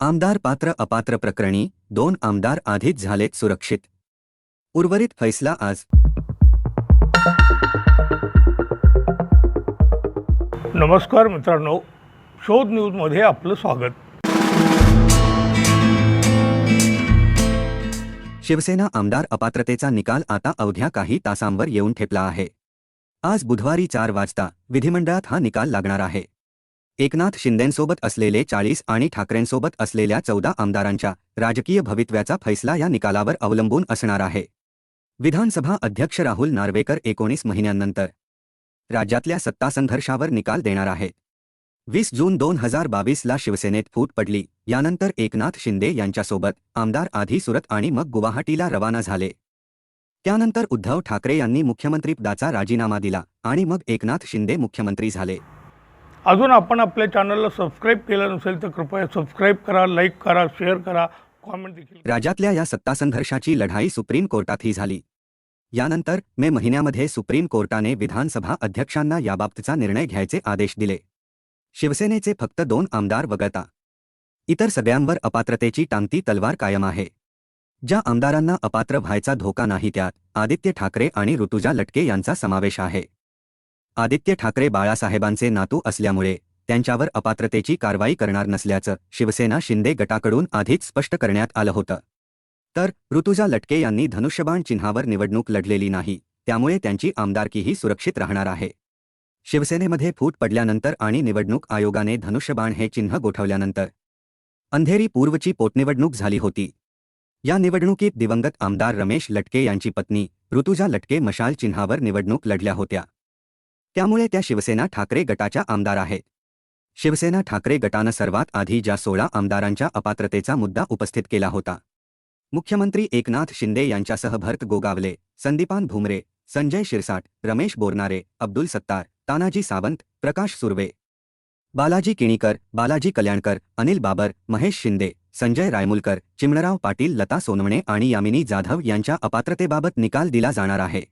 आमदार पात्र अपात्र प्रकरणी दोन आमदार आधीच झालेत सुरक्षित. उर्वरित फैसला आज. नमस्कार मित्रांनो. शोध न्यूजमध्ये आपलं स्वागत. शिवसेना आमदार अपात्रतेचा निकाल आता अवघ्या काही तासांवर येऊन ठेपला आहे. आज बुधवारी चार वाजता विधिमंडळात हा निकाल लागणार आहे. एकनाथ शिंदेंसोबत असलेले चाळीस आणि ठाकरेंसोबत असलेल्या चौदा आमदारांच्या राजकीय भवितव्याचा फैसला या निकालावर अवलंबून असणार आहे. विधानसभा अध्यक्ष राहुल नार्वेकर एकोणीस महिन्यांनंतर राज्यातल्या सत्तासंघर्षावर निकाल देणार आहेत वीस जून दोन हजार बावीसला शिवसेनेत फूट पडली यानंतर एकनाथ शिंदे यांच्यासोबत आमदार आधी सुरत आणि मग गुवाहाटीला रवाना झाले. त्यानंतर उद्धव ठाकरे यांनी मुख्यमंत्रीपदाचा राजीनामा दिला आणि मग एकनाथ शिंदे मुख्यमंत्री झाले. अजून आपण आपल्या चॅनलला सबस्क्राईब केलं नसेल तर कृपया सबस्क्राईब करा लाईक करा शेअर करा कॉमेंट देखील राज्यातल्या या सत्तासंघर्षाची लढाई सुप्रीम कोर्टातही झाली. यानंतर मे महिन्यामध्ये सुप्रीम कोर्टाने विधानसभा अध्यक्षांना याबाबतचा निर्णय घ्यायचे आदेश दिले. शिवसेनेचे फक्त दोन आमदार वगळता. इतर सगळ्यांवर अपात्रतेची टांगती तलवार कायम आहे. ज्या आमदारांना अपात्र व्हायचा धोका नाही त्यात आदित्य ठाकरे आणि ऋतुजा लटके यांचा समावेश आहे. आदित्य ठाकरे बाळासाहेबांचे नातू असल्यामुळे त्यांच्यावर अपात्रतेची कारवाई करणार नसल्याचं शिवसेना शिंदे गटाकडून आधीच स्पष्ट करण्यात आलं होतं. तर ऋतुजा लटके यांनी धनुष्यबाण चिन्हावर निवडणूक लढलेली नाही त्यामुळे त्यांची आमदारकीही सुरक्षित राहणार आहे. शिवसेनेमध्ये फूट पडल्यानंतर आणि निवडणूक आयोगाने धनुष्यबाण हे चिन्ह गोठवल्यानंतर अंधेरी पूर्वची पोटनिवडणूक झाली होती. या निवडणुकीत दिवंगत आमदार रमेश लटके यांची पत्नी ऋतुजा लटके मशाल चिन्हावर निवडणूक लढल्या होत्या. त्यामुळे त्या शिवसेना ठाकरे गटाच्या आमदार आहेत. शिवसेना ठाकरे गटानं सर्वात आधी ज्या सोळा आमदारांच्या अपात्रतेचा मुद्दा उपस्थित केला होता. मुख्यमंत्री एकनाथ शिंदे यांच्यासह भरत गोगावले संदीपान भुमरे संजय शिरसाट रमेश बोरनारे अब्दुल सत्तार तानाजी सावंत प्रकाश सुर्वे. बालाजी किणीकर बालाजी कल्याणकर अनिल बाबर महेश शिंदे संजय रायमुलकर चिमणराव पाटील लता सोनवणे आणि यामिनी जाधव यांच्या अपात्रतेबाबत निकाल दिला जाणार आहे.